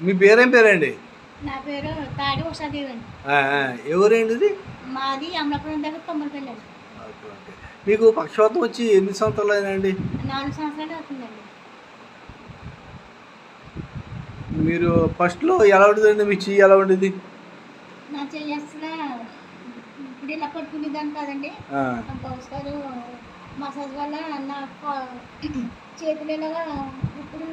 మీ పేరేం పేరండి? నా పేరు తాడి ఉషాదేవి అండి ఇది మాది అమలాపురం దగ్గర అండి ఓకే. మీకు పక్షవాతం వచ్చి ఎన్ని సంవత్సరాలు అయినాయండి నాలుగు సంవత్సరాలు అవుతుందండి. మీరు ఫస్ట్లో ఎలా ఉండేదండి? మీ చెయ్యి ఎలా ఉండేది? నా చెయ్యి అసలు ఇప్పుడు ఇలా పట్టుకునేదాన్ని కాదండి. గారు మసాజ్ వల్ల నా చేతులు ఇలాగా కూడా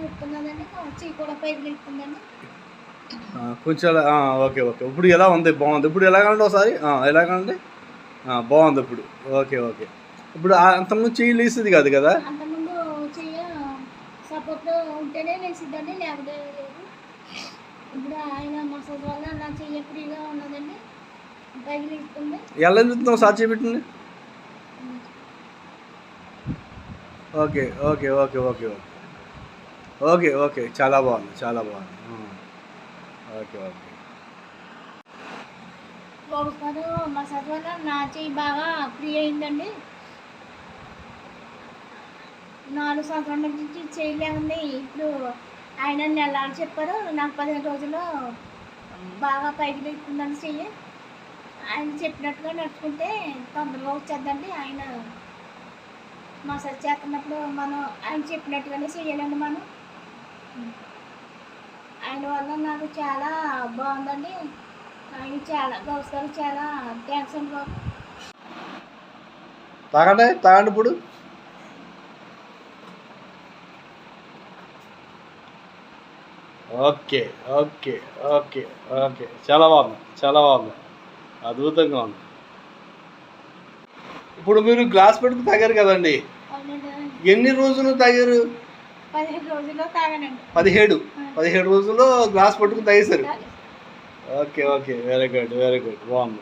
కొంచెం ఓకే ఓకే. ఇప్పుడు ఎలా ఉంది? బాగుంది. ఇప్పుడు ఎలాగండి ఒకసారి ఆ, ఎలాగండి ఆ, బాగుంది ఇప్పుడు. Okay okay. ఇప్పుడు అంతకుముందు చెయ్యి లేసేది కాదు కదా? సపోర్ట్ ఉంటేనే లేచిద్దండి లేకపోతే లేదు. ఇప్పుడు ఆయన మసాజ్ వల్ల నా చెయ్యి ఫ్రీగా ఉన్నదండి. ఎలా వెళ్తున్నాం sir చేపెట్టండి okay okay okay okay okay. Okay okay. చాలా బాగుంది చాలా బాగుంది. Hmm. Okay okay. గౌరవ మసాజ్ వల్ల నా చెయ్యి బాగా ఫ్రీ అయిందండి. నాలుగు సంవత్సరాల నుంచి చేయలేముంది ఇప్పుడు ఆయన నెలలు చెప్పారు నాకు పదిహేను రోజుల్లో బాగా పైకి లేస్తుందని చెయ్యి. ఆయన చెప్పినట్టుగా నడుచుకుంటే తొందరగా వచ్చేద్దండి ఆయన. మసాజ్ చేస్తున్నప్పుడు మనం ఆయన చెప్పినట్టుగానే చెయ్యాలండి మనం. ఆయన వల్ల నాకు చాలా బాగుందండి. ఆయన చాలా గౌస్ గారు చాలా థ్యాంక్స్ అండి బాబు. తాగండి తాగండి ఇప్పుడు. Okay okay okay okay. చాలా బాగుంది చాలా బాగుంది. అద్భుతంగా ఉంది. ఇప్పుడు మీరు గ్లాస్ పెట్టుకు తాగారు కదండి. ఎన్ని రోజులు తాగారు? పదిహేడు పదిహేడు? రోజుల్లో గ్లాస్ పట్టుకుని తాగేశారు. Okay okay. Very good very good బాగుంది